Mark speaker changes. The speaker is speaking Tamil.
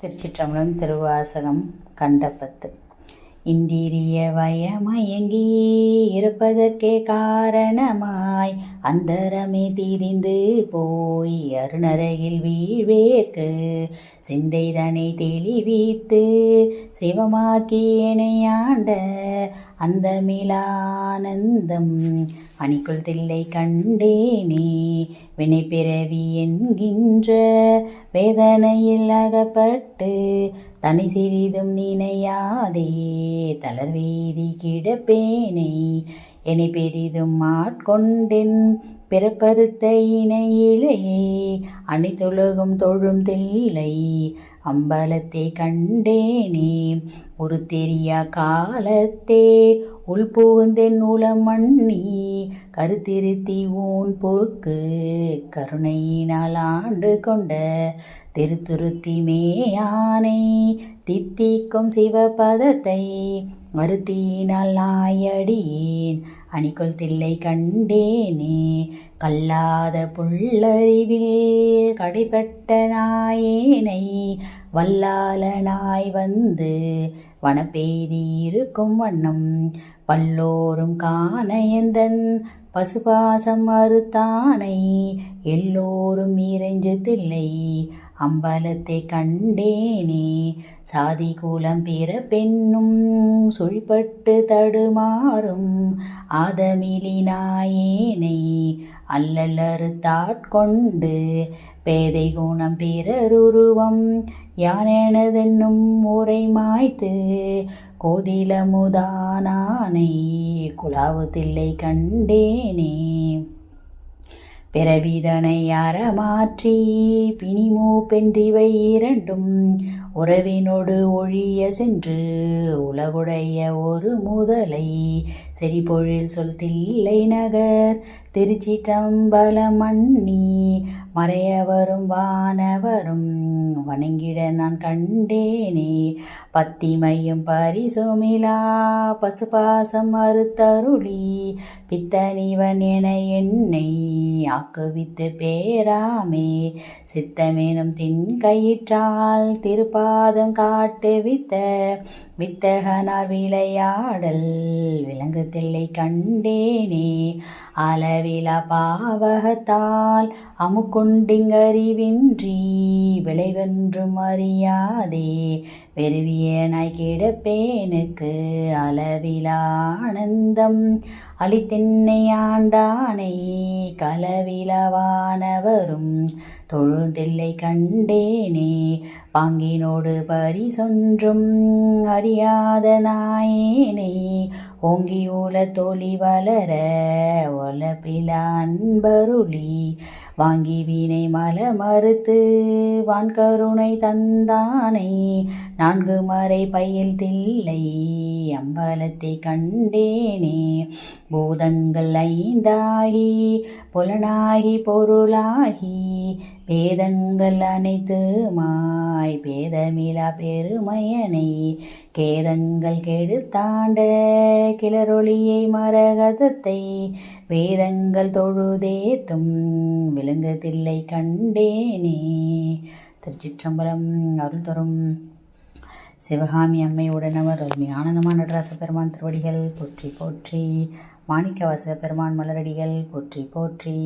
Speaker 1: திருச்சிற்றம்பலம் திருவாசகம் கண்டப்பத்து இந்திரிய வயமயங்கி இருப்பதற்கே காரணமாய் அந்தரமே திரிந்து போய் அருணரையில் வீழ்வேற்கு. சிந்தைதனை தெளிவித்து சிவமாக்கி இணையாண்ட அந்த மிலானந்தம் அணிக்குள் தில்லை கண்டேனே. வினை பிறவி என்கின்ற வேதனையில் அகப்பட்டு தனி சிறிதும் நினையாதே தளர்வீதி கிடப்பேனை என்னை பெரிதும் ஆட்கொண்டென் பிறப்பறுத்த இணையிலே அனைத்துலகும் தொழும் தில்லை அம்பலத்தை கண்டேனே ஒரு தெரியா காலத்தே உள் புகுந்தென் உளம் மண்ணி கருத்திருத்தி ஊன் போக்கு கருணையினால் ஆண்டு கொண்ட திருத்துருத்தி மேயானை தித்திக்கும் சிவபதத்தை மறுத்தியினால் நாயடியேன். அணிக்குள் தில்லை கண்டேனே. கல்லாத புல்லறிவில் கடைப்பட்ட நாயேனை. வல்லாளனாய் வந்து வனப்பெய்தி இருக்கும் வண்ணம். பல்லோரும் காணயந்தன் பசுபாசம் மறுத்தானை எல்லோரும் இறைஞ்சு தில்லை அம்பலத்தை கண்டேனே. சாதி கூலம் பிற பெண்ணும் சுழிப்பட்டு தடுமாறும் ஆதமிலி நாயேனை அல்லலறு தாட்கொண்டு பேதை குணம் பிறருருவம் யானெனதென்னும் ஊரை மாய்த்து கோதிலமுதானானை. குலாவு தில்லை கண்டேனே. பிறவிதனை அறமாற்றி பிணிமூ பென்றிவை இரண்டும் உறவினோடு ஒழிய சென்று உலகுடைய ஒரு முதலை. செறிபொழில் சொல் தில்லை நகர் திருச்சிற்றம்பல மண்ணி மறையவரும் வானவரும் வணங்கிட நான் கண்டேனே. பத்திமையும் பரிசுமிலா பசுபாசம் மறுத்தருளி பித்தனிவன் என என்னை ஆக்குவித்து பேராமே. சித்தமேனும் தின் கையிற்றால் திருப்பாதம் காட்டுவித்த வித்தகனார் விளையாடல் விலங்கு தில்லை கண்டேனே. அளவிலா பாவகத்தால் அமுக்குண்டிங்கறிவின்றி விளைவென்றும் அறியாதே. வெறுவியனாய் கிடப்பேனுக்கு அளவிலா ஆனந்தம் அளித்தென்னையாண்டானை கலவிலவானவரும் தொழுதில்லை கண்டேனே. பாங்கினோடு பரிசொன்றும் அறியாத நாயேனை. ஓங்கி உல தொழி வளர ஒலப்பில அன்பருளி வாங்கி வீணை மல மறுத்து வான்கருணை தந்தானை. நான்கு மறை பயில் தில்லை அம்பலத்தை கண்டேனே. பூதங்கள் ஐந்தாகி புலனாகி பொருளாகி வேதங்கள் அனைத்துமாய் பேதமிலா பெருமையனை கேதங்கள் கெடுத்தாண்ட கிளரொளியை மரகதத்தை வேதங்கள் தொழுதேத்தும் விலங்குதில்லை கண்டேனே. திருச்சிற்றம்பலம் அருள் தரும் சிவகாமி அம்மையுடன் அவர் அருமை ஆனந்தமான நடராச பெருமான் திருவடிகள் போற்றி போற்றி மாணிக்க வாசக பெருமான் மலரடிகள் போற்றி போற்றி.